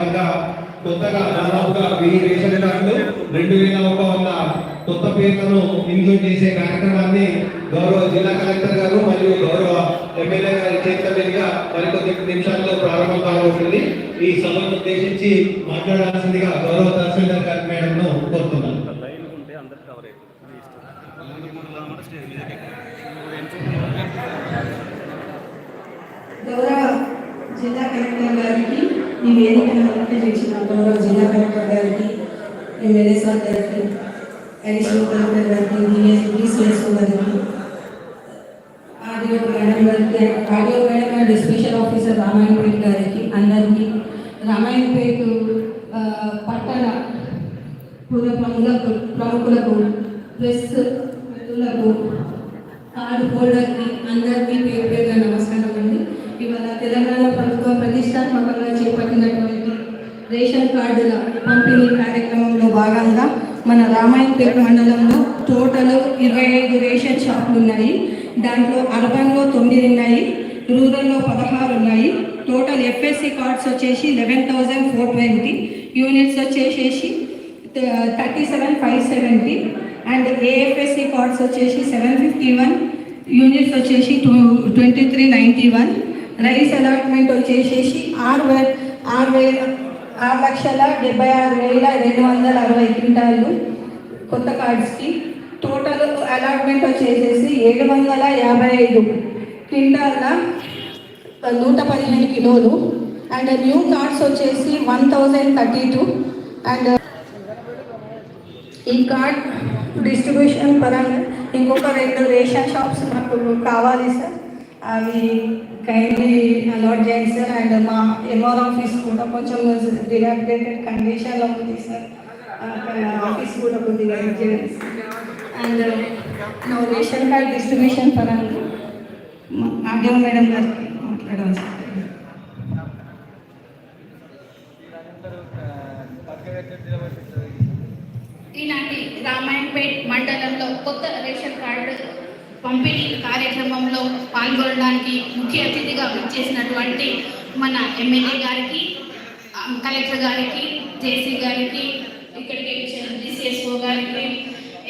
కొత్తగా దాదాపుగా వెయ్యి రేషన్ కార్డులు రెండు వేల ఒక వంద కొత్త పేర్లను ఇంక్లూడ్ చేసే కార్యక్రమాన్ని గౌరవ జిల్లా కలెక్టర్ గారు మరియు గౌరవ ఎమ్మెల్యే గారి చేతుల మీదుగా మరికొద్ది నిమిషాల్లో ప్రారంభం కావాల్సింది. ఈ సభను ఉద్దేశించి మాట్లాడాల్సిందిగా గౌరవ తహసీల్దార్ గారి మేడంను కోరుతున్నాను. గౌరవ జిల్లా కలెక్టర్ గారికి ఈ వేదికను అలంకరించిన గౌరవ జిల్లా కలెక్టర్ గారికి ఎమ్మెల్యే సార్ గారికి అడిషనల్ కలెక్టర్ గారికి డిఎస్ డిసిఎస్ఓ గారికి ఆర్డీఓ మేడం గారికి ఆర్డీఓ మేడం గారి స్పెషల్ ఆఫీసర్ రామాయణపేట గారికి అందరికీ రామాయణపేట పట్టణ పుర ప్రముఖులకు ప్రముఖులకు ప్రెస్ మిత్రులకు కార్డు హోల్డర్కి అందరికీ పేరు పేరుగా నమస్కారం అండి ఇవాళ తెలంగాణ ప్రభుత్వం ప్రతిష్టాత్మకంగా చేపట్టినటువంటి రేషన్ కార్డుల పంపిణీ కార్యక్రమంలో భాగంగా మన రామాయణపేట మండలంలో టోటల్ ఇరవై ఐదు రేషన్ షాపులు ఉన్నాయి. దాంట్లో అర్బన్లో తొమ్మిది ఉన్నాయి. రూరల్లో పదహారు ఉన్నాయి. టోటల్ ఎఫ్ఎస్సి కార్డ్స్ వచ్చేసి eleven thousand four twenty. Units వచ్చేసేసి thirty seven five seventy. And AFSC cards వచ్చేసి సెవెన్ ఫిఫ్టీ వన్. యూనిట్స్ వచ్చేసి two twenty three ninety one. Rice allotment వచ్చేసేసి ఆరు ఆరు వేల ఆరు లక్షల డెబ్బై ఆరు వేల రెండు వందల అరవై క్వింటాలు కొత్త కార్డ్స్కి. టోటల్ అలాట్మెంట్ వచ్చేసేసి ఏడు వందల యాభై ఐదు క్వింటాల నూట పదిహేను కిలోలు. అండ్ న్యూ కార్డ్స్ వచ్చేసి one thousand thirty two. And ఈ కార్డ్ డిస్ట్రిబ్యూషన్ పరంగా ఇంకొక రెండు రేషన్ షాప్స్ మాకు కావాలి సార్. అవి కైండ్లీ అలాట్ చేయండి సార్ అండ్ మా ఎంఆర్ ఆఫీస్ కూడా కొంచెం డిలాక్టేటెడ్ కండిషన్లో ఉంది సార్ అక్కడ ఆఫీస్ కూడా కొద్దిగా చేయండి అండ్ uh, నా రేషన్ కార్డ్ డిస్ట్రిబ్యూషన్ పరంగా మా- ఆర్డీఓ మేడం గారికి మాట్లాడాలి సార్ ఈనాటి రామాయణపేట్ మండలంలో కొత్త రేషన్ కార్డు పంపిణీ కార్యక్రమంలో పాల్గొనడానికి ముఖ్య అతిథిగా విచ్చేసినటువంటి మన ఎమ్మెల్యే గారికి కలెక్టర్ గారికి జేసీ గారికి ఇక్కడికి డిసిఎస్ఓ గారికి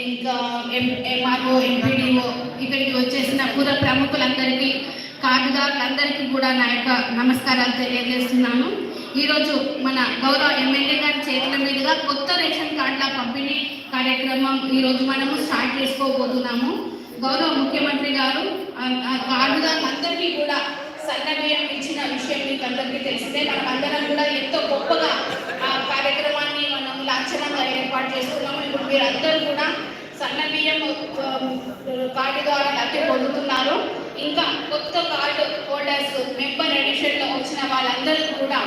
ఇంకా ఎం ఎంఆర్ఓ ఎంపీడీఓ ఇక్కడికి వచ్చేసిన పుర ప్రముఖులందరికీ కార్డుదారులందరికీ కూడా నా యొక్క నమస్కారాలు తెలియజేస్తున్నాను. ఈరోజు మన గౌరవ ఎమ్మెల్యే గారి చేతుల మీదుగా కొత్త రేషన్ కార్డుల పంపిణీ కార్యక్రమం ఈరోజు మనము స్టార్ట్ చేసుకోబోతున్నాము. గౌరవ ముఖ్యమంత్రి గారు ఆ- అందరికీ కూడా సన్న ఇచ్చిన విషయం మీకు అందరికీ తెలిసిందే. మనం అందరం కూడా ఎంతో గొప్పగా ఆ కార్యక్రమాన్ని మనం లాంఛనంగా ఏర్పాటు చేస్తున్నాము. ఇప్పుడు మీరందరూ కూడా సన్న బియ్యం కార్డు ద్వారా లబ్ధి పొందుతున్నారు. ఇంకా కొత్త కార్డు హోల్డర్స్ మెంబర్ ఎడిషన్లో వచ్చిన వాళ్ళందరూ కూడా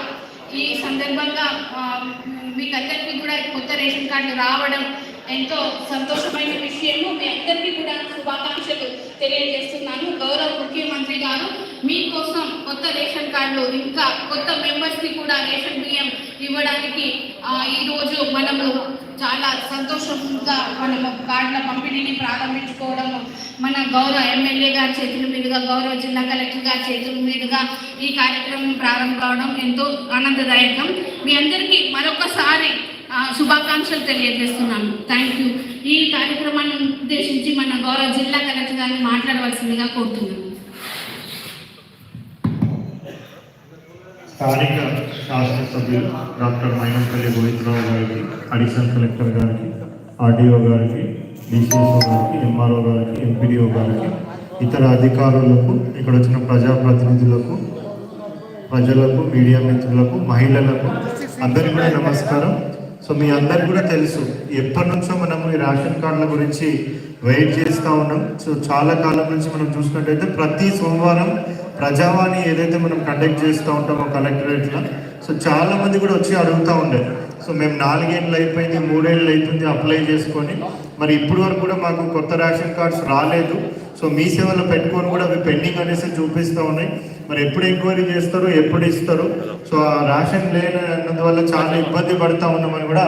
ఈ సందర్భంగా మీకు అందరికీ కూడా కొత్త రేషన్ కార్డు రావడం ఎంతో సంతోషమైన విషయము మీ అందరికీ కూడా శుభాకాంక్షలు తెలియజేస్తున్నాను. గౌరవ ముఖ్యమంత్రి గారు మీకోసం కొత్త రేషన్ కార్డులు ఇంకా కొత్త మెంబర్స్కి కూడా రేషన్ బియ్యం ఇవ్వడానికి ఈ ఈరోజు మనము చాలా సంతోషంగా మనము కార్డుల పంపిణీని ప్రారంభించుకోవడము మన గౌరవ ఎమ్మెల్యే గారి చేతుల మీదుగా గౌరవ జిల్లా కలెక్టర్ గారి చేతుల మీదుగా ఈ కార్యక్రమం ప్రారంభం కావడం ఎంతో ఆనందదాయకం. మీ అందరికీ మరొకసారి శుభాకాంక్షలు తెలియజేస్తున్నాను. థ్యాంక్ యూ ఈ కార్యక్రమాన్ని ఉద్దేశించి మన గౌరవ జిల్లా కలెక్టర్ గారిని మాట్లాడవలసిందిగా కోరుతున్నాను. స్థానిక శాసనసభ్యులు డాక్టర్ మైనంపల్లి గోవిందరావు గారికి అడిషనల్ కలెక్టర్ గారికి ఆర్డీఓ గారికి డిసిఎస్ఓ గారికి ఎంఆర్ఓ గారికి ఎంపీడీఓ గారికి ఇతర అధికారులకు ఇక్కడ వచ్చిన ప్రజాప్రతినిధులకు ప్రజలకు మీడియా మిత్రులకు మహిళలకు అందరికీ నమస్కారం. సో మీ అందరికి కూడా తెలుసు ఎప్పటి నుంచో మనం ఈ రేషన్ కార్డుల గురించి వెయిట్ చేస్తూ ఉన్నాం. సో చాలా కాలం నుంచి మనం చూసినట్టయితే ప్రతి సోమవారం ప్రజావాణి ఏదైతే మనం కండక్ట్ చేస్తూ ఉంటామో కలెక్టరేట్లో సో చాలా మంది కూడా వచ్చి అడుగుతూ ఉండే సో మేము నాలుగేళ్ళు అయిపోయింది మూడేళ్ళు అయిపోయింది అప్లై చేసుకొని మరి ఇప్పుడు వరకు కూడా మాకు కొత్త రేషన్ కార్డ్స్ రాలేదు. సో మీ సేవలో పెట్టుకొని కూడా అవి పెండింగ్ అనేసి చూపిస్తూ ఉన్నాయి. మరి ఎప్పుడు ఎంక్వైరీ చేస్తారు ఎప్పుడు ఇస్తారు? సో ఆ రేషన్ లేనందువల్ల చాలా ఇబ్బంది పడుతూ ఉన్నామని కూడా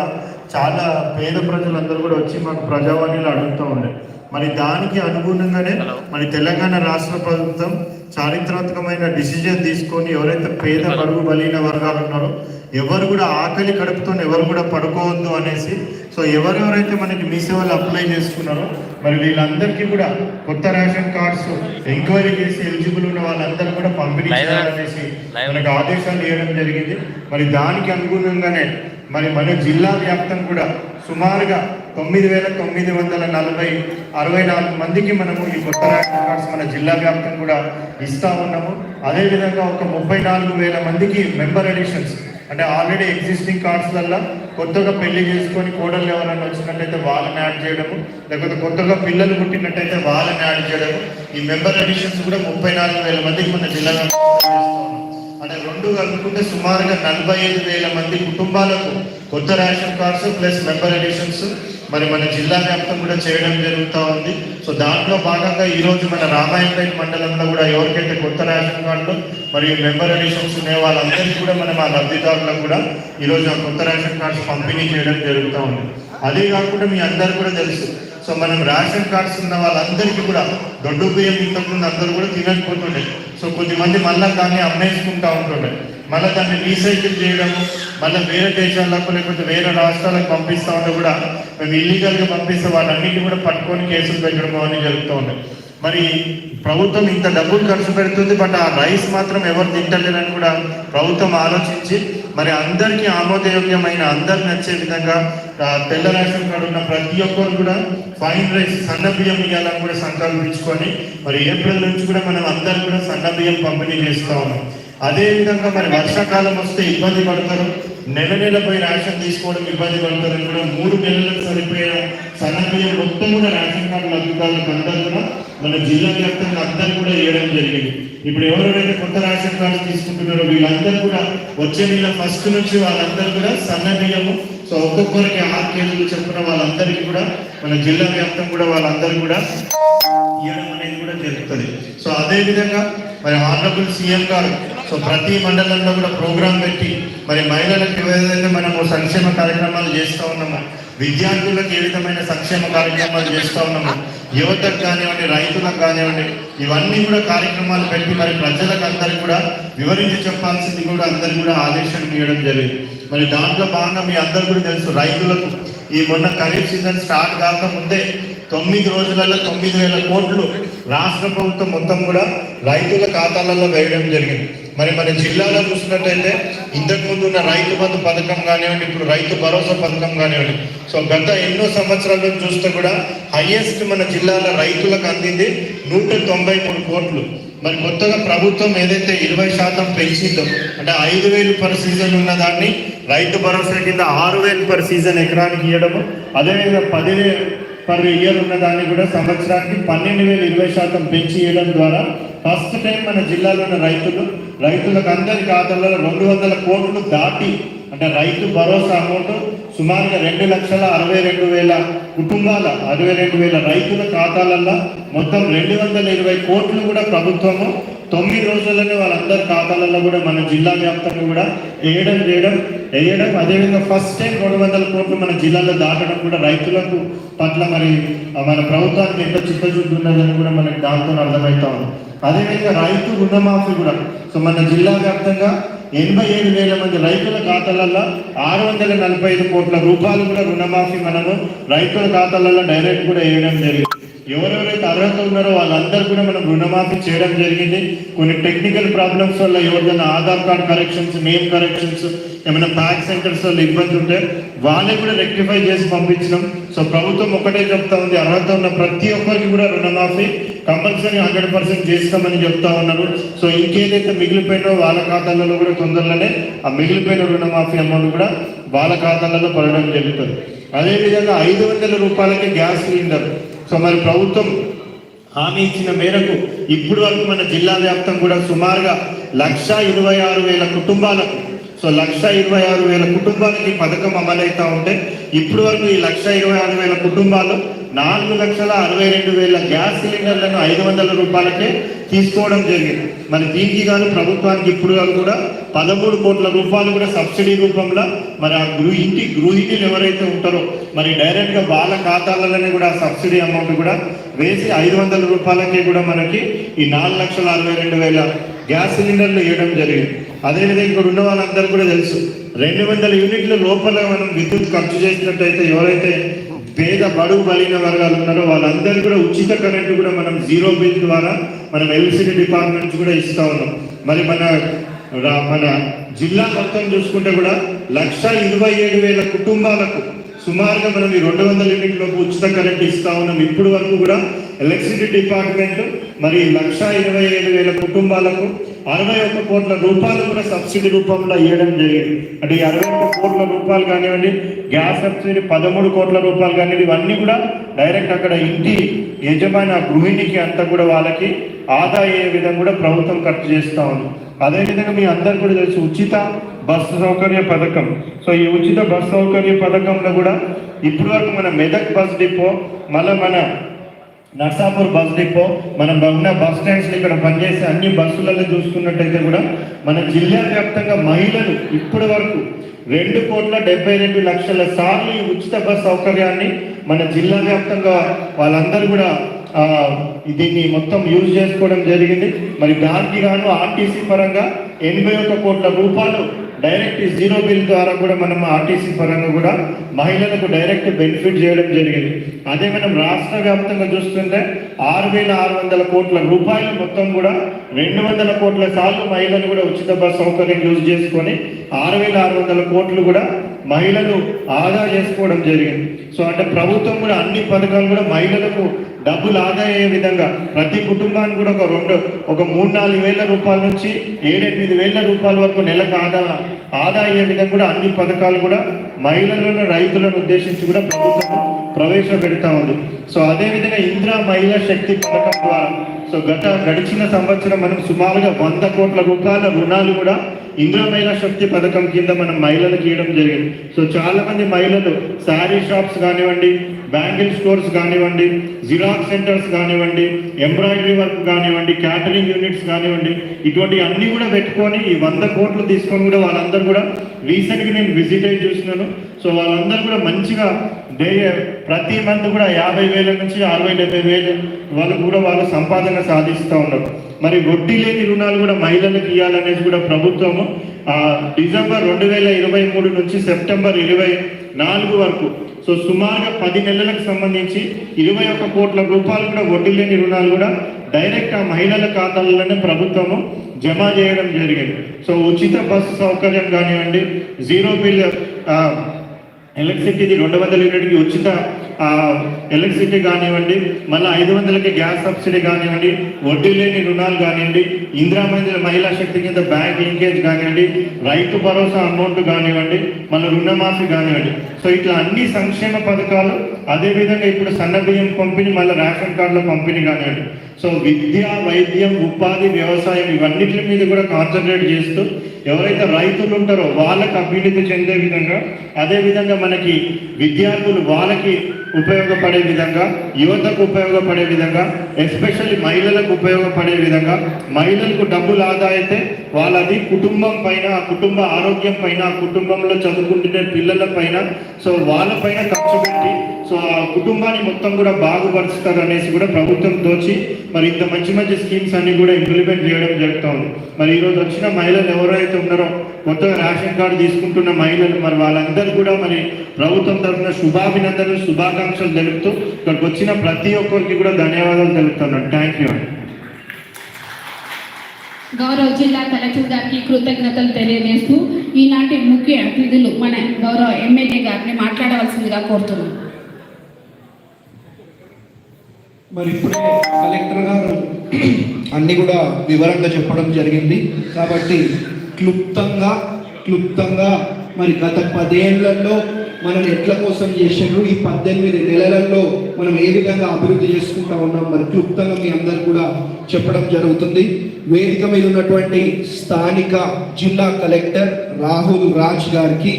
చాలా పేద ప్రజలందరూ కూడా వచ్చి మాకు ప్రజావాణిలో అడుగుతూ ఉండే. మరి దానికి అనుగుణంగానే మరి తెలంగాణ రాష్ట్ర ప్రభుత్వం చారిత్రాత్మకమైన డిసిజన్ తీసుకొని ఎవరైతే పేద బడుగు బలైన వర్గాలు ఉన్నారో ఎవరు కూడా ఆకలి కడుపుతో ఎవరు కూడా పడుకోవద్దు అనేసి సో ఎవరెవరైతే మనకి మీ సేవలు అప్లై చేసుకున్నారో మరి వీళ్ళందరికీ కూడా కొత్త రేషన్ కార్డ్స్ ఎంక్వైరీ చేసి ఎలిజిబుల్ ఉన్న వాళ్ళందరూ కూడా పంపిణీ చేయాలనేసి మనకు ఆదేశాలు ఇవ్వడం జరిగింది. మరి దానికి అనుగుణంగానే మరి మన జిల్లా వ్యాప్తం కూడా సుమారుగా తొమ్మిది వేల తొమ్మిది వందల నలభై అరవై నాలుగు మందికి మనము ఈ కొత్త రేషన్ కార్డ్స్ మన జిల్లా వ్యాప్తం కూడా ఇస్తా ఉన్నాము. అదేవిధంగా ఒక ముప్పై నాలుగు వేల మందికి మెంబర్ ఎడిషన్స్ అంటే ఆల్రెడీ ఎగ్జిస్టింగ్ కార్డ్స్లల్లో కొత్తగా పెళ్ళి చేసుకొని కోడలు ఎవరైనా వచ్చినట్టయితే వాళ్ళని యాడ్ చేయడము లేకపోతే కొత్తగా పిల్లలు పుట్టినట్టయితే వాళ్ళని యాడ్ చేయడము. ఈ మెంబర్ ఎడిషన్స్ కూడా ముప్పై నాలుగు వేల మందికి మన జిల్లాలో అంటే రెండు కలుపుకుంటే సుమారుగా నలభై ఐదు వేల మంది కుటుంబాలకు కొత్త ration cards plus member additions మరి మన జిల్లా వ్యాప్తం కూడా చేయడం జరుగుతూ ఉంది. సో దాంట్లో భాగంగా ఈరోజు మన రామాయణపేట మండలంలో కూడా ఎవరికైతే కొత్త రేషన్ కార్డులు మరియు మెంబర్ ఎడిషన్స్ ఉన్న వాళ్ళందరికీ కూడా మనం ఆ లబ్ధిదారులకు కూడా ఈరోజు ఆ కొత్త రేషన్ కార్డ్స్ పంపిణీ చేయడం జరుగుతూ ఉంది. అదే కాకుండా మీ అందరు కూడా తెలుసు. సో మనం రేషన్ కార్డ్స్ ఉన్న వాళ్ళందరికీ కూడా దొడ్డు బియ్యం ఇంతకుముందు అందరూ కూడా తినకపోతుండే. సో కొద్దిమంది మళ్ళీ దాన్ని అమ్మేసుకుంటా ఉంటుండే. మళ్ళీ దాన్ని రీసైకిల్ చేయడము మళ్ళీ వేరే దేశాలకు లేకపోతే వేరే రాష్ట్రాలకు పంపిస్తా ఉంటే కూడా మేము ఇల్లీగల్గా పంపిస్తే వాళ్ళన్నింటినీ కూడా పట్టుకొని కేసులు పెట్టడం అని జరుగుతూ ఉన్నాయి. మరి ప్రభుత్వం ఇంత డబ్బులు ఖర్చు పెడుతుంది బట్ ఆ రైస్ మాత్రం ఎవరు తింటలేరని కూడా ప్రభుత్వం ఆలోచించి మరి అందరికీ ఆమోదయోగ్యమైన అందరికి నచ్చే విధంగా తెల్ల రేషన్ కార్డు ఉన్న ప్రతి ఒక్కరు కూడా ఫైన్ రైస్ సన్న బియ్యం ఇవ్వాలని కూడా సంకల్పించుకొని మరి ఏప్రిల్ నుంచి కూడా మనం అందరం కూడా సన్న బియ్యం పంపిణీ చేస్తూ ఉన్నాం. అదే విధంగా మరి వర్షాకాలం వస్తే ఇబ్బంది పడతారు. నెల నెల పోయి రేషన్ తీసుకోవడం ఇబ్బంది పడతారు. కూడా మూడు నెలలకు సరిపోయే సన్న మొత్తం కూడా రేషన్ కార్డు లబ్ధిదారులకు అందరూ కూడా మన జిల్లా వ్యాప్తంగా అందరూ కూడా వేయడం జరిగింది. ఇప్పుడు ఎవరెవరైతే కొత్త రేషన్ కార్డు తీసుకుంటున్నారో వీళ్ళందరూ కూడా వచ్చే నెల ఫస్ట్ నుంచి వాళ్ళందరూ కూడా సన్నబియ్యము సో ఒక్కొక్కరికి ఆరు కేజీలు చెప్పిన వాళ్ళందరికీ కూడా మన జిల్లా వ్యాప్తం కూడా వాళ్ళందరూ కూడా ఇవ్వడం అనేది కూడా జరుగుతుంది. సో అదేవిధంగా మరి ఆనరబుల్ సీఎం గారు సో ప్రతి మండలంలో కూడా ప్రోగ్రాం పెట్టి మరి మహిళలకు ఏదైతే మనము సంక్షేమ కార్యక్రమాలు చేస్తూ ఉన్నామో విద్యార్థులకు ఏ విధమైన సంక్షేమ కార్యక్రమాలు చేస్తూ ఉన్నామో యువతకు కానివ్వండి రైతులకు కానివ్వండి ఇవన్నీ కూడా కార్యక్రమాలు పెట్టి మరి ప్రజలకు అందరికీ కూడా వివరించి చెప్పాల్సింది కూడా అందరికీ కూడా ఆదేశం ఇవ్వడం జరిగింది. మరి దాంట్లో భాగంగా మీ అందరు కూడా తెలుసు రైతులకు ఈ మొన్న ఖరీఫ్ సీజన్ స్టార్ట్ కాకముందే తొమ్మిది రోజులలో తొమ్మిది వేల కోట్లు రాష్ట్ర ప్రభుత్వం మొత్తం కూడా రైతుల ఖాతాలలో వేయడం జరిగింది. మరి మన జిల్లాలో చూసినట్టయితే ఇంతకుముందు ఉన్న రైతు బంధు పథకం కానివ్వండి ఇప్పుడు రైతు భరోసా పథకం కానివ్వండి. సో గత ఎన్నో సంవత్సరాల చూస్తే కూడా హయ్యెస్ట్ మన జిల్లాలో రైతులకు అందింది నూట తొంభై మూడు కోట్లు. మరి కొత్తగా ప్రభుత్వం ఏదైతే ఇరవై శాతం పెంచిందో అంటే ఐదు వేలు పర్ సీజన్ ఉన్న దాన్ని రైతు భరోసా కింద ఆరు వేలు పర్ సీజన్ ఎకరానికి ఇవ్వడము అదేవిధంగా పదివేలు పర్ ఇయర్ ఉన్న దాన్ని కూడా సంవత్సరానికి పన్నెండు వేలు ఇరవై శాతం పెంచి ఇవ్వడం ద్వారా ఫస్ట్ టైం మన జిల్లాలో ఉన్న రైతులు రైతులకు అందరి ఖాతాలలో రెండు వందల కోట్లు దాటి అంటే రైతు భరోసా అమౌంట్ సుమారుగా రెండు లక్షల అరవై రెండు వేల కుటుంబాల అరవై రెండు వేల రైతుల ఖాతాలలో మొత్తం రెండు వందల ఇరవై కోట్లు కూడా ప్రభుత్వము తొమ్మిది రోజుల్లోనే వాళ్ళందరి ఖాతాలలో కూడా మన జిల్లా వ్యాప్తంగా కూడా వేయడం చేయడం వేయడం. అదేవిధంగా ఫస్ట్ టైం రెండు వందల కోట్లు మన జిల్లాలో దాటడం కూడా రైతులకు పట్ల మరి మన ప్రభుత్వానికి ఎంత చిత్తశుద్ధి ఉన్నదని కూడా మనకి దాంతో అర్థమవుతా ఉంది. అదేవిధంగా రైతు రుణమాఫీ కూడా. సో మన జిల్లా వ్యాప్తంగా ఎనభై ఏడు వేల మంది రైతుల ఖాతాలలో ఆరు వందల నలభై ఐదు కోట్ల రూపాయలు కూడా రుణమాఫీ మనము రైతుల ఖాతాలలో డైరెక్ట్ కూడా వేయడం జరిగింది. ఎవరెవరైతే అర్హత ఉన్నారో వాళ్ళందరూ కూడా మనం రుణమాఫీ చేయడం జరిగింది. కొన్ని టెక్నికల్ ప్రాబ్లమ్స్ వల్ల ఎవరిదైనా Aadhaar card corrections name corrections ఏమైనా ప్యాక్ సెంటర్స్ వల్ల ఇబ్బంది ఉంటే వాళ్ళని కూడా రెక్టిఫై చేసి పంపించినాం సో ప్రభుత్వం ఒకటే చెప్తా ఉంది అర్హత ఉన్న ప్రతి ఒక్కరికి కూడా రుణమాఫీ కంపల్సరీ హండ్రెడ్ పర్సెంట్ చేస్తామని చెప్తా ఉన్నారు. సో ఇంకేదైతే మిగిలిపోయినో వాళ్ళ ఖాతాలలో కూడా తొందరలోనే ఆ మిగిలిపోయిన రుణమాఫీ అమౌంట్ కూడా వాళ్ళ ఖాతాలలో పడడం జరుగుతుంది. అదేవిధంగా ఐదు వందల రూపాయలకి గ్యాస్ సిలిండర్. సో మరి ప్రభుత్వం హామీ ఇచ్చిన మేరకు ఇప్పుడు వరకు మన జిల్లా వ్యాప్తం కూడా సుమారుగా లక్ష ఇరవై ఆరు వేల కుటుంబాలకు సో లక్ష ఇరవై ఆరు వేల కుటుంబాలకి పథకం అమలవుతా ఉంటే ఇప్పుడు వరకు ఈ లక్ష ఇరవై ఆరు వేల కుటుంబాలు నాలుగు లక్షల అరవై రెండు వేల గ్యాస్ సిలిండర్లను ఐదు వందల రూపాయలకే తీసుకోవడం జరిగింది. మరి దీనికి గాను ప్రభుత్వానికి ఇప్పుడు కూడా పదమూడు కోట్ల రూపాయలు కూడా సబ్సిడీ రూపంలో మరి ఆ గృహ ఇంటి గృహిణులు ఎవరైతే ఉంటారో మరి డైరెక్ట్గా వాళ్ళ ఖాతాలలోనే కూడా ఆ సబ్సిడీ అమౌంట్ కూడా వేసి ఐదు వందల రూపాయలకే కూడా మనకి ఈ నాలుగు లక్షల అరవై రెండు వేల గ్యాస్ సిలిండర్లు ఇవ్వడం జరిగింది. అదేవిధంగా ఇక్కడ ఉన్న వాళ్ళందరూ కూడా తెలుసు రెండు వందల యూనిట్ల లోపల మనం విద్యుత్ ఖర్చు చేసినట్టయితే ఎవరైతే పేద బడుగు బలిన వర్గాలు ఉన్నారో వాళ్ళందరూ కూడా ఉచిత కరెంట్ కూడా మనం జీరో బిల్ ద్వారా మనం ఎలక్ట్రిసిటీ డిపార్ట్మెంట్ కూడా ఇస్తా ఉన్నాం. మరి మన మన జిల్లా మొత్తం చూసుకుంటే కూడా లక్ష ఇరవై ఏడు వేల కుటుంబాలకు సుమారుగా మనం ఈ రెండు వందల యూనిట్లకు ఉచిత కరెంట్ ఇస్తా ఉన్నాం. ఇప్పుడు వరకు కూడా ఎలక్ట్రిసిటీ డిపార్ట్మెంట్ మరి లక్ష ఇరవై ఏడు వేల కుటుంబాలకు అరవై ఒక్క కోట్ల రూపాయలు కూడా సబ్సిడీ రూపంలో ఇవ్వడం జరిగింది. అంటే ఈ అరవై ఒక్క కోట్ల రూపాయలు కానివ్వండి గ్యాస్ సబ్సిడీ పదమూడు కోట్ల రూపాయలు కానివ్వండి ఇవన్నీ కూడా డైరెక్ట్ అక్కడ ఇంటి యజమాని ఆ గృహిణికి అంతా కూడా వాళ్ళకి ఆదా అయ్యే విధంగా కూడా ప్రభుత్వం ఖర్చు చేస్తూ ఉంది. అదేవిధంగా మీ అందరు కూడా తెలుసు ఉచిత బస్సు సౌకర్య పథకం. సో ఈ ఉచిత బస్సు సౌకర్య పథకంలో కూడా ఇప్పటివరకు మన మెదక్ బస్ డిపో మళ్ళీ మన నర్సాపూర్ బస్ డిపో మనం ఉన్న బస్ స్టాండ్స్ ఇక్కడ పనిచేసే అన్ని బస్సులలో చూసుకున్నట్టయితే కూడా మన జిల్లా వ్యాప్తంగా మహిళలు ఇప్పటి వరకు రెండు కోట్ల డెబ్బై రెండు లక్షల సార్లు ఈ ఉచిత బస్ సౌకర్యాన్ని మన జిల్లా వ్యాప్తంగా వాళ్ళందరూ కూడా దీన్ని మొత్తం యూజ్ చేసుకోవడం జరిగింది. మరి దానికి గాను ఆర్టీసీ పరంగా ఎనభై ఒక్క కోట్ల రూపాయలు డైరెక్ట్ జీరో బిల్ ద్వారా కూడా మనం ఆర్టీసీ పరంగా కూడా మహిళలకు డైరెక్ట్ బెనిఫిట్ చేయడం జరిగింది. అదే మనం రాష్ట్ర వ్యాప్తంగా చూస్తుంటే ఆరు వేల ఆరు వందల కోట్ల రూపాయలు మొత్తం కూడా రెండు వందల కోట్ల సార్లు మహిళలు కూడా ఉచిత బస్ సౌకర్యం యూజ్ చేసుకొని ఆరు వేల ఆరు వందల కోట్లు కూడా మహిళలు ఆదా చేసుకోవడం జరిగింది. సో అంటే ప్రభుత్వం కూడా అన్ని పథకాలు కూడా మహిళలకు డబ్బులు ఆదా అయ్యే విధంగా ప్రతి కుటుంబానికి కూడా ఒక రెండు ఒక మూడు నాలుగు వేల రూపాయల నుంచి ఏడెనిమిది వేల రూపాయల వరకు నెలకు ఆదా ఆదా అయ్యే విధంగా కూడా అన్ని పథకాలు కూడా మహిళలను రైతులను ఉద్దేశించి కూడా ప్రభుత్వం ప్రవేశపెడతా ఉంది. సో అదే విధంగా మహిళా శక్తి పథకం ద్వారా సో గత గడిచిన సంవత్సరం మనం సుమారుగా వంద కోట్ల రూపాయల రుణాలు కూడా ఇంద్ర మహిళా శక్తి పథకం కింద మనం మహిళలకు ఇవ్వడం జరిగింది. సో చాలా మంది మహిళలు శారీ షాప్స్ కానివ్వండి బ్యాంగిల్ స్టోర్స్ కానివ్వండి జిరాక్స్ సెంటర్స్ కానివ్వండి ఎంబ్రాయిడరీ వర్క్ కానివ్వండి క్యాటరింగ్ యూనిట్స్ కానివ్వండి ఇటువంటి అన్ని కూడా పెట్టుకొని ఈ వంద కోట్లు తీసుకొని కూడా వాళ్ళందరూ కూడా రీసెంట్గా నేను విజిట్ అయ్యి చూసినాను. సో వాళ్ళందరూ కూడా మంచిగా డే ప్రతి మంత్ కూడా యాభై వేల నుంచి అరవై డెబ్బై వేలు వాళ్ళు కూడా వాళ్ళు సంపాదన సాధిస్తూ ఉన్నారు. మరి వడ్డీ లేని రుణాలు కూడా మహిళలకు ఇవ్వాలనేది కూడా ప్రభుత్వము. డిసెంబర్ రెండు వేల ఇరవై మూడు నుంచి సెప్టెంబర్ ఇరవై నాలుగు వరకు. సో సుమారుగా పది నెలలకు సంబంధించి ఇరవై ఒక్క కోట్ల రూపాయలు కూడా వడ్డీ లేని రుణాలు కూడా డైరెక్ట్ ఆ మహిళల ఖాతాలలోనే ప్రభుత్వము జమ చేయడం జరిగింది. సో ఉచిత బస్సు సౌకర్యం కానివ్వండి జీరో బిల్ ఎలక్ట్రిసిటీది రెండు వందల యూనిట్కి ఉచిత ఎలక్ట్రిసిటీ కానివ్వండి మళ్ళీ ఐదు వందలకి గ్యాస్ సబ్సిడీ కానివ్వండి వడ్డీ లేని రుణాలు కానివ్వండి ఇందిరా మహిళ మహిళా శక్తి కింద బ్యాంక్ లింకేజ్ కానివ్వండి రైతు భరోసా అమౌంట్ కానివ్వండి మళ్ళీ రుణమాఫీ కానివ్వండి. సో ఇట్లా అన్ని సంక్షేమ పథకాలు అదేవిధంగా ఇప్పుడు సన్న బియ్యం పంపిణీ మళ్ళీ రేషన్ కార్డుల పంపిణీ కానివ్వండి. సో విద్య వైద్యం ఉపాధి వ్యవసాయం ఇవన్నిటి మీద కూడా కాన్సన్ట్రేట్ చేస్తూ ఎవరైతే రైతులు ఉంటారో వాళ్ళకి అభివృద్ధి చెందే విధంగా అదేవిధంగా మనకి విద్యార్థులు వాళ్ళకి ఉపయోగపడే విధంగా యువతకు ఉపయోగపడే విధంగా ఎస్పెషల్లీ మహిళలకు ఉపయోగపడే విధంగా మహిళలకు డబ్బులు ఆదా అయితే వాళ్ళది కుటుంబం పైన ఆ కుటుంబ ఆరోగ్యం పైన ఆ కుటుంబంలో చదువుకుంటున్న పిల్లల పైన సో వాళ్ళ పైన ఖర్చు పెట్టి సో ఆ కుటుంబాన్ని మొత్తం కూడా బాగుపరుస్తారు అనేసి కూడా ప్రభుత్వం తోచి మరి ఇంత మంచి మంచి స్కీమ్స్ అన్ని కూడా ఇంప్లిమెంట్ చేయడం జరుగుతూ ఉంది మరి ఈరోజు వచ్చిన మహిళలు ఎవరైతే ఉన్నారో కొత్తగా రేషన్ కార్డు తీసుకుంటున్న మహిళలు మరి వాళ్ళందరూ కూడా మరి ప్రభుత్వం తరఫున శుభాభినందనలు శుభాకాంక్షలు తెలుపుతూ ఇక్కడికి వచ్చిన ప్రతి ఒక్కరికి కూడా ధన్యవాదాలు తెలుపుతున్నాను. థ్యాంక్ యూ గౌరవ జిల్లా కలెక్టర్ గారికి కృతజ్ఞతలు తెలియజేస్తూ ఈనాటి ముఖ్య అతిథులు మన గౌరవ ఎమ్మెల్యే గారిని మాట్లాడవలసిందిగా కోరుతున్నాం. మరి ఇప్పుడే కలెక్టర్ గారు అన్ని కూడా వివరంగా చెప్పడం జరిగింది. కాబట్టి క్లుప్తంగా క్లుప్తంగా. మరి గత పదేళ్ళలో మనం ఎట్ల కోసం చేసిండ్రు? ఈ పద్దెనిమిది నెలలలో మనం ఏ విధంగా అభివృద్ధి చేసుకుంటా ఉన్నాం? మరి క్లుప్తంగా మీ అందరు కూడా చెప్పడం జరుగుతుంది. వేదిక మీద ఉన్నటువంటి స్థానిక జిల్లా కలెక్టర్ రాహుల్ రాజ్ గారికి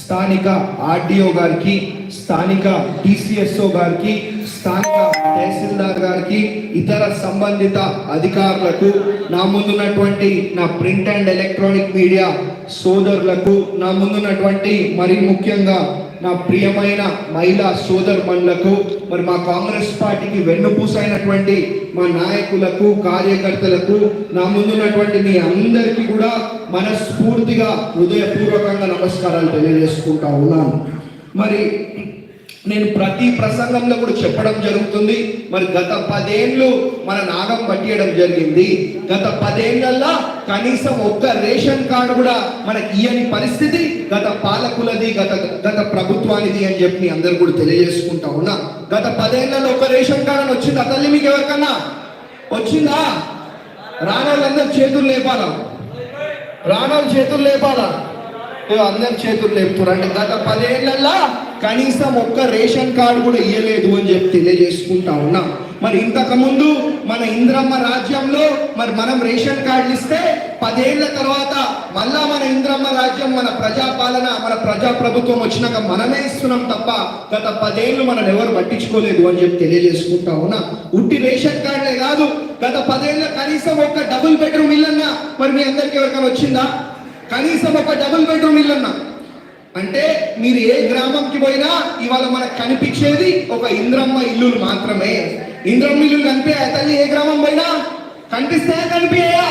స్థానిక ఆర్డీఓ గారికి స్థానిక డిసిఎస్ఓ గారికి స్థానిక తహసీల్దార్ గారికి ఇతర సంబంధిత అధికారులకు నా ముందున్నటువంటి నా ప్రింట్ అండ్ ఎలక్ట్రానిక్ మీడియా సోదరులకు నా ముందున్నటువంటి మరి ముఖ్యంగా నా ప్రియమైన మహిళా సోదరుమణులకు మరి మా కాంగ్రెస్ పార్టీకి వెన్నుపూస అయినటువంటి మా నాయకులకు కార్యకర్తలకు నా ముందున్నటువంటి మీ అందరికీ కూడా మనస్ఫూర్తిగా హృదయపూర్వకంగా నమస్కారాలు తెలియజేసుకుంటా ఉన్నాను. మరి నేను ప్రతి ప్రసంగంలో కూడా చెప్పడం జరుగుతుంది. మరి గత పదేళ్ళు మన నాగం పట్టియడం జరిగింది. గత పదేళ్ళలో కనీసం ఒక్క రేషన్ కార్డు కూడా మనకి ఇయ్యని పరిస్థితి గత పాలకులది గత గత ప్రభుత్వానిది అని చెప్పి అందరు కూడా తెలియజేసుకుంటా ఉన్నా. గత పదేళ్ళలో ఒక రేషన్ కార్డు అని వచ్చిందా తల్లి మీకు ఎవరికన్నా? వచ్చిందా? రానోళ్ళందరూ చేతులు లేపాలా? రానోళ్ళు చేతులు లేపాలా? అందరు చేతులు లేపుతున్నారు. అంటే గత పదేళ్ళలో కనీసం ఒక్క రేషన్ కార్డు కూడా ఇయ్యలేదు అని చెప్పి తెలియజేసుకుంటా ఉన్నాం. మరి ఇంతకుముందు మన ఇంద్రమ్మ రాజ్యంలో మరి మనం రేషన్ కార్డులు ఇస్తే పదేళ్ళ తర్వాత మళ్ళా మన ఇంద్రమ్మ రాజ్యం మన ప్రజాపాలన మన ప్రజా ప్రభుత్వం వచ్చినాక మనమే ఇస్తున్నాం తప్ప గత పదేళ్ళు మనం ఎవరు పట్టించుకోలేదు అని చెప్పి తెలియజేసుకుంటా ఉన్నా. ఉట్టి రేషన్ కార్డులే కాదు గత పదేళ్ళ కనీసం ఒక డబుల్ బెడ్రూమ్ ఇల్లన్నా. మరి మీ అందరికి ఎవరికైనా వచ్చిందా? కనీసం ఒక డబుల్ బెడ్రూమ్ ఇల్లన్నా. అంటే మీరు ఏ గ్రామంకి పోయినా ఇవాళ మనకు కనిపించేది ఒక ఇంద్రమ్మ ఇల్లులు మాత్రమే. ఇంద్రమ్మ ఇల్లు కనిపించా తల్లి ఏ గ్రామం పోయినా? కనిపిస్తాయా కనిపించాయా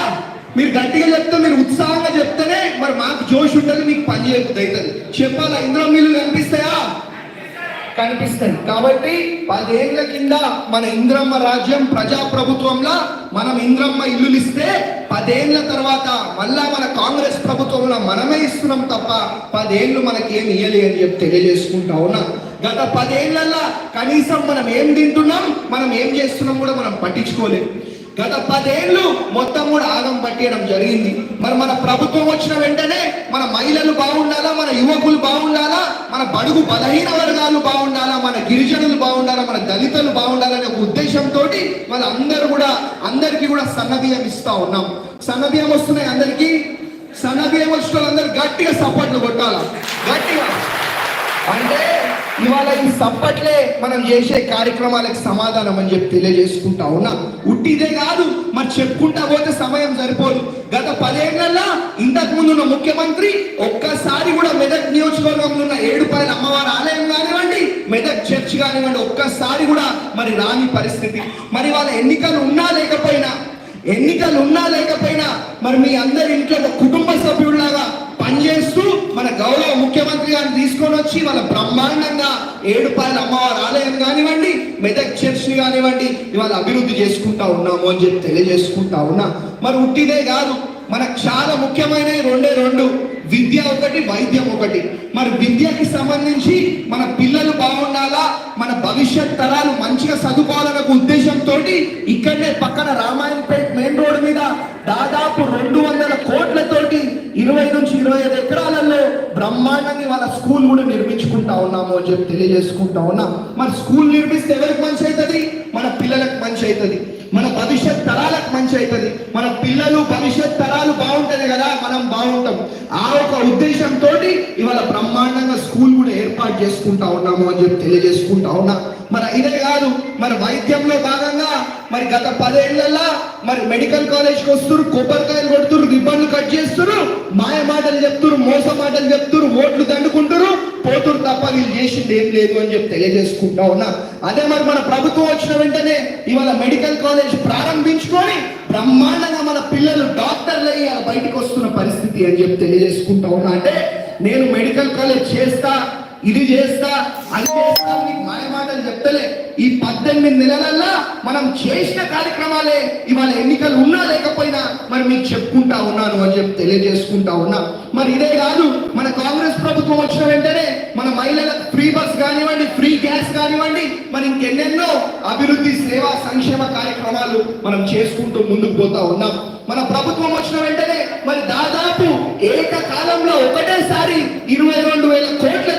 మీరు గట్టిగా చెప్తే మీరు ఉత్సాహంగా చెప్తేనే మరి మాకు జోష్ ఉంటుంది మీకు పని చేయబుద్ధి అవుతుంది చెప్పాలా ఇంద్రమ్మ ఇల్లు కనిపిస్తాయా? కనిపిస్తాయి. కాబట్టి పదేళ్ళ కింద మన ఇంద్రమ్మ రాజ్యం ప్రజాప్రభుత్వంలో మనం ఇంద్రమ్మ ఇల్లులు ఇస్తే పదేళ్ళ తర్వాత మళ్ళా మన కాంగ్రెస్ ప్రభుత్వంలో మనమే ఇస్తున్నాం తప్ప పదేళ్ళు మనకి ఏం ఇయ్యలే అని చెప్పి తెలియజేసుకుంటా ఉన్నా. గత పదేళ్ళలో కనీసం మనం ఏం తింటున్నాం మనం ఏం చేస్తున్నాం కూడా మనం పట్టించుకోలేదు. గత పదేళ్ళు మొత్తం కూడా ఆగం పట్టేయడం జరిగింది. మరి మన ప్రభుత్వం వచ్చిన వెంటనే మన మహిళలు బాగుండాలా? మన యువకులు బాగుండాలా? మన బడుగు బలహీన వర్గాలు బాగుండాలా? మన గిరిజనులు బాగుండాలా? మన దళితులు బాగుండాలనే ఉద్దేశంతో వాళ్ళందరూ కూడా అందరికీ కూడా సన్నబియ్యం ఇస్తా ఉన్నాం. సన్నబియ్యం వస్తున్నాయి అందరికీ. సన్నబియ్యం వచ్చిన వాళ్ళందరూ గట్టిగా సపోర్ట్లు కొట్టాలా? గట్టిగా. అంటే ఇవాళ ఈ సప్పట్లే మనం చేసే కార్యక్రమాలకు సమాధానం అని చెప్పి తెలియజేసుకుంటా ఉన్నా. ఉట్టిదే కాదు మరి చెప్పుకుంటా పోతే సమయం సరిపోదు. గత పదేళ్ళలో ఇంతకు ముందు ఉన్న ముఖ్యమంత్రి ఒక్కసారి కూడా మెదక్ నియోజకవర్గంలో ఉన్న ఏడుపాయల అమ్మవారి ఆలయం కానివ్వండి మెదక్ చర్చ్ కానివ్వండి ఒక్కసారి కూడా మరి రాని పరిస్థితి. మరి వాళ్ళ ఎన్నికలు ఉన్నా లేకపోయినా ఎన్నికలు ఉన్నా లేకపోయినా మరి మీ అందరి ఇంట్లో ఒక కుటుంబ సభ్యుడిలాగా పనిచేస్తూ మన గౌరవ ముఖ్యమంత్రి గారిని తీసుకొని వచ్చి వాళ్ళ బ్రహ్మాండంగా ఏడుపాయల అమ్మవారి ఆలయం కానివ్వండి మెదక్ చర్చి కానివ్వండి ఇవాళ అభివృద్ధి చేసుకుంటా ఉన్నాము అని చెప్పి తెలియజేసుకుంటా ఉన్నా. మరి ఉట్టిదే కాదు మనకు చాలా ముఖ్యమైన రెండే రెండు. విద్య ఒకటి వైద్యం ఒకటి. మరి విద్యకి సంబంధించి మన పిల్లలు బాగుండాలా? మన భవిష్యత్ తరాలు మంచిగా చదువుకోవాలనే ఉద్దేశంతో ఇక్కడనే పక్కన రామాయణపేట్ మెయిన్ రోడ్ మీద దాదాపు రెండు వందల కోట్లతోటి ఇరవై నుంచి ఇరవై ఐదు ఎకరాలలో బ్రహ్మాండంగా వాళ్ళ స్కూల్ కూడా నిర్మించుకుంటా ఉన్నాము అని చెప్పి తెలియజేసుకుంటా ఉన్నాం. మన స్కూల్ నిర్మిస్తే ఎవరికి మంచి అవుతుంది? మన పిల్లలకు మంచి అవుతుంది. మన భవిష్యత్ తరాలకు మంచి అవుతుంది. మన పిల్లలు భవిష్యత్ తరాలు బాగుంటుంది కదా మనం బాగుంటాం. ఆ ఒక ఉద్దేశంతో ఇవాళ బ్రహ్మాండంగా స్కూల్ కూడా ఏర్పాటు చేసుకుంటా ఉన్నాము అని చెప్పి తెలియజేసుకుంటా అవునా? మరి ఇదే కాదు మరి వైద్యంలో భాగంగా మరి గత పదేళ్ళలో మరి మెడికల్ కాలేజ్కి వస్తున్నారు కొబ్బరికాయలు కొడుతురు రిబ్బన్లు కట్ చేస్తున్నారు మాయ మాటలు చెప్తున్నారు మోస మాటలు చెప్తున్నారు ఓట్లు దండుకుంటారు పోతురు తప్ప వీళ్ళు చేసింది ఏం లేదు అని చెప్పి తెలియజేసుకుంటా ఉన్నా. అదే మరి మన ప్రభుత్వం వచ్చిన వెంటనే ఇవాళ మెడికల్ కాలేజ్ ప్రారంభించుకొని బ్రహ్మాండంగా మన పిల్లలు డాక్టర్లు అయ్యి అలా బయటకు వస్తున్న పరిస్థితి అని చెప్పి తెలియజేసుకుంటా ఉన్నా. అంటే నేను మెడికల్ కాలేజ్ చేస్తా ఇది చేస్తా అది చేస్తా నీకు మాయ మాటలు చెప్తలే. ఈ పద్దెనిమిది నెలలల్లా మనం చేసిన కార్యక్రమాలే ఇవాళ ఎన్నికలు ఉన్నా లేకపోయినా మరి మీకు చెప్పుకుంటా ఉన్నాను అని చెప్పి తెలియజేసుకుంటా ఉన్నా. మరి ఇదే కాదు మన కాంగ్రెస్ ప్రభుత్వం వచ్చిన వెంటనే మన మహిళలకు ఫ్రీ బస్ కానివ్వండి ఫ్రీ గ్యాస్ కానివ్వండి మరి ఇంకెన్నెన్నో అభివృద్ధి సేవా సంక్షేమ కార్యక్రమాలు మనం చేసుకుంటూ ముందుకు పోతా ఉన్నాం. మన ప్రభుత్వం వచ్చిన వెంటనే మరి దాదాపు ఏకకాలంలో ఒకటేసారి ఇరవై రెండు వేల కోట్ల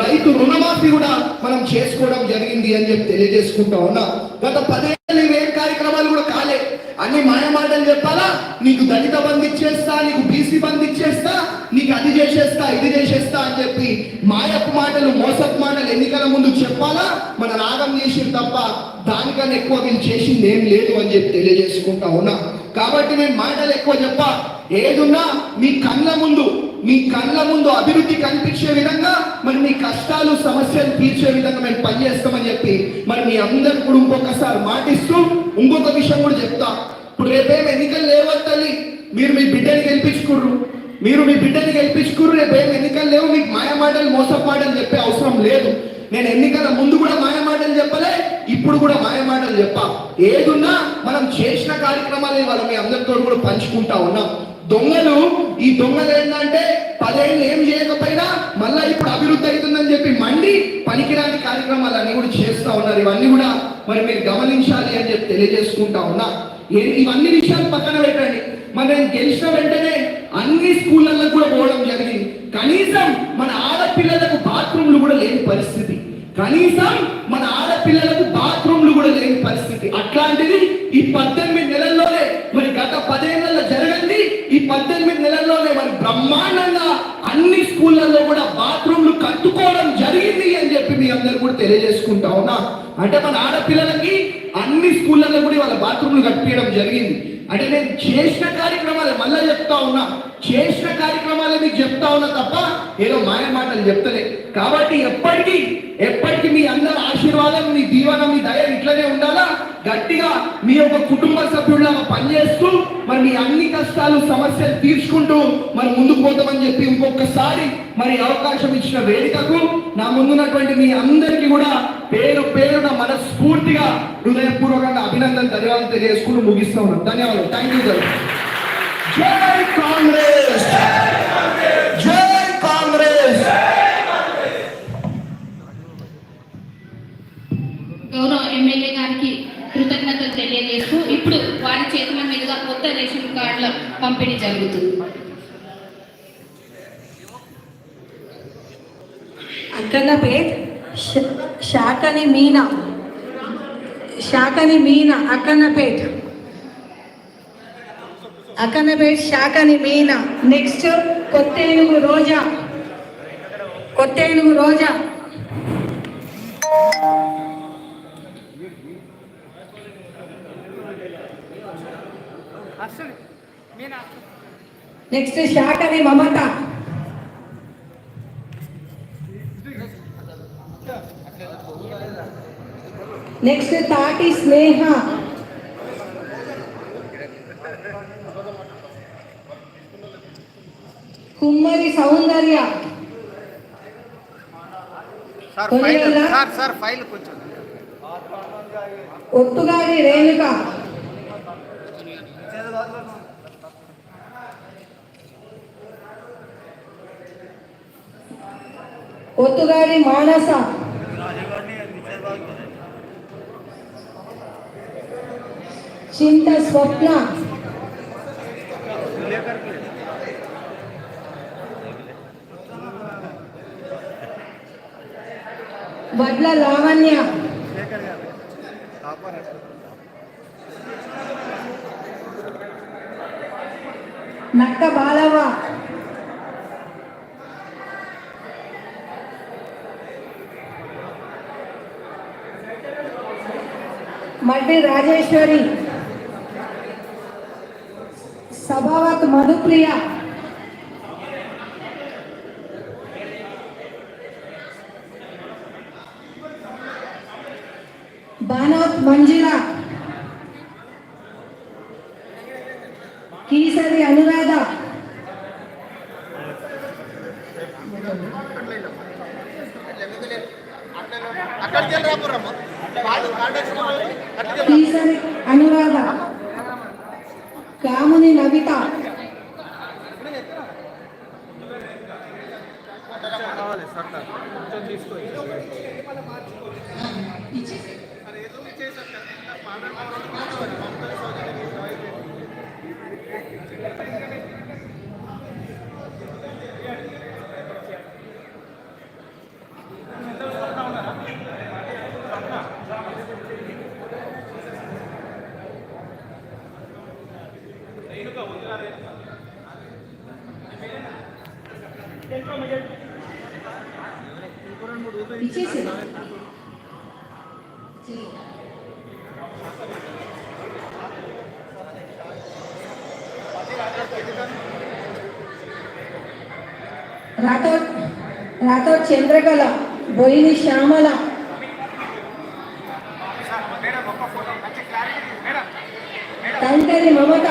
రైతు రుణమాఫీ కూడా మనం చేసుకోవడం జరిగింది అని చెప్పి తెలియజేసుకుంటా ఉన్నా. గత పదేళ్ళు ఇవేం కార్యక్రమాలు కూడా కాలే. అన్ని మాయమాటలు చెప్పాలా? నీకు దళిత బంద్ ఇచ్చేస్తా నీకు బీసీ బంద్ ఇచ్చేస్తా నీకు అది చేసేస్తా ఇది చేసేస్తా అని చెప్పి మాయపు మాటలు మోసపు మాటలు ఎన్నికల ముందు చెప్పాలా? మన రాగం చేసింది తప్ప దానికన్నా ఎక్కువ వీళ్ళు చేసింది ఏం లేదు అని చెప్పి తెలియజేసుకుంటా ఉన్నా. కాబట్టి నేను మాటలు ఎక్కువ చెప్పా. ఏదున్నా మీ కళ్ళ ముందు మీ కళ్ళ ముందు అభివృద్ధి కనిపించే విధంగా మరి మీ కష్టాలు సమస్యలు తీర్చే విధంగా మేము పనిచేస్తామని చెప్పి మరి మీ అందరు కూడా ఇంకొకసారి మాటిస్తూ ఇంకొక విషయం కూడా చెప్తా. ఇప్పుడు రేపేం ఎన్నికలు లేవు తల్లి? మీరు మీ బిడ్డని గెలిపించుకుర్రు. మీరు మీ బిడ్డని గెలిపించుకుర్రు రేపేం ఎన్నికలు లేవు? మీకు మాయమాటలు మాటలు చెప్పే అవసరం లేదు. నేను ఎన్నికల ముందు కూడా మాయమాటలు చెప్పలే ఇప్పుడు కూడా మాయమాటలు చెప్పా. ఏదున్నా మనం చేసిన కార్యక్రమాలు ఇవాళ మీ అందరితో కూడా పంచుకుంటా ఉన్నాం. దొంగలు ఈ దొంగలు ఏంటంటే పదేళ్ళు ఏం చేయకపోయినా మళ్ళీ ఇప్పుడు అభివృద్ధి అవుతుందని చెప్పి మండి పనికిరాని కార్యక్రమాలు అన్ని కూడా చేస్తా ఉన్నారు. ఇవన్నీ కూడా మరి మీరు గమనించాలి అని చెప్పి తెలియజేసుకుంటా ఉన్నా. ఇవన్నీ విషయాలు పక్కన పెట్టండి. మరి నేను గెలిచిన వెంటనే అన్ని స్కూళ్ళల్లో కూడా పోవడం జరిగింది. కనీసం మన ఆడపిల్లలకు బాత్రూమ్లు కూడా లేని పరిస్థితి. కనీసం మన ఆడపిల్లలకు బాత్రూమ్లు కూడా లేని పరిస్థితి. అట్లాంటిది ఈ పద్దెనిమిది నెలల్లోనే మరి గత పదేళ్ళలో జరగండి ఈ పద్దెనిమిది నెలల్లోనే మరి బ్రహ్మాండంగా అన్ని స్కూళ్ళల్లో కూడా బాత్రూమ్లు కట్టుకోవడం జరిగింది అని చెప్పి మీ అందరు కూడా తెలియజేసుకుంటా ఉన్నా. అంటే మన ఆడపిల్లలకి అన్ని స్కూళ్ళల్లో కూడా వాళ్ళ బాత్రూమ్లు కట్టించడం జరిగింది. అంటే నేను చేసిన కార్యక్రమాలు మళ్ళీ చెప్తా ఉన్నా. చేసిన కార్యక్రమాలే మీకు చెప్తా ఉన్నా తప్ప ఏదో మాయ మాటలు చెప్తలే. కాబట్టి ఎప్పటికీ ఎప్పటికీ మీ అందరి ఆశీర్వాదం మీ దీవనం మీ దయ ఇట్లనే ఉండాలా? గట్టిగా మీ యొక్క కుటుంబ సభ్యుల్లాగా పనిచేస్తూ మరి మీ అన్ని కష్టాలు సమస్యలు తీర్చుకుంటూ మరి ముందుకు పోతామని చెప్పి ఇంకొకసారి మరి అవకాశం ఇచ్చిన వేదికకు నా ముందున్నటువంటి మీ అందరికీ కూడా పేరు పేరున మనస్ఫూర్తిగా హృదయపూర్వకంగా అభినందన ధన్యవాదాలు తెలియజేసుకుంటూ ముగిస్తా ఉన్నాం ధన్యవాదాలు థ్యాంక్ యూ జై కాంగ్రెస్ శాకని మీనా అక్కన్నపేట్ అక్కన్నపేట్ శాకని మీనా. నెక్స్ట్ కొత్త ఏనుగు రోజా. కొత్త ఏనుగు రోజా నెక్స్ట్ శాకని మమత. next Tati Sneha Kummari Soundarya Koniyalla sir sir file కొంచెం ఒత్తుగారి రేణుక ఒత్తుగారి మానస చింత స్వప్న వడ్ల లావణ్య నక్క బాలవ మడ్డి రాజేశ్వరి மதுப்பிரியா ఇచ్చేసి రాత చంద్రకళ బొయిని శ్యామల. తండ్రి మమత.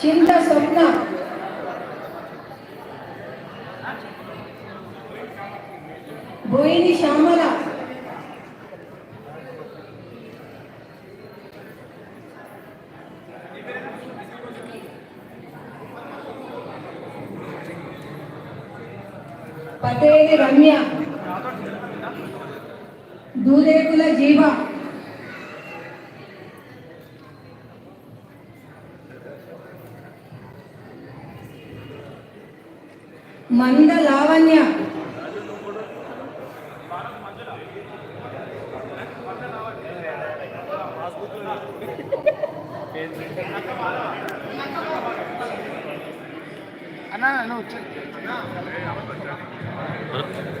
చింత స్వప్న. బోయిని శ్యామల.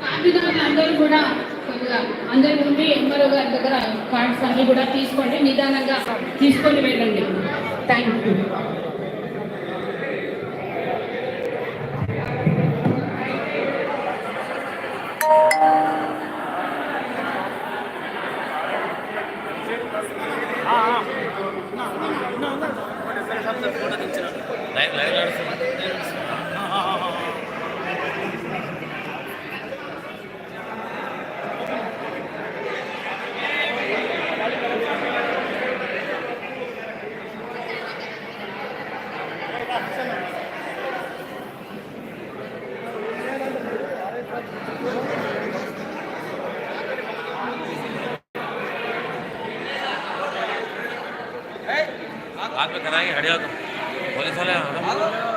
కార్మికులందరూ కూడా కొద్దిగా అందరి నుండి ఎంఆర్ఓ గారి దగ్గర కార్డ్స్ అన్ని కూడా తీసుకోండి నిదానంగా తీసుకొని వెళ్ళండి. థ్యాంక్ యూ बाद में कराएंगे हटिया तो पुलिस वाले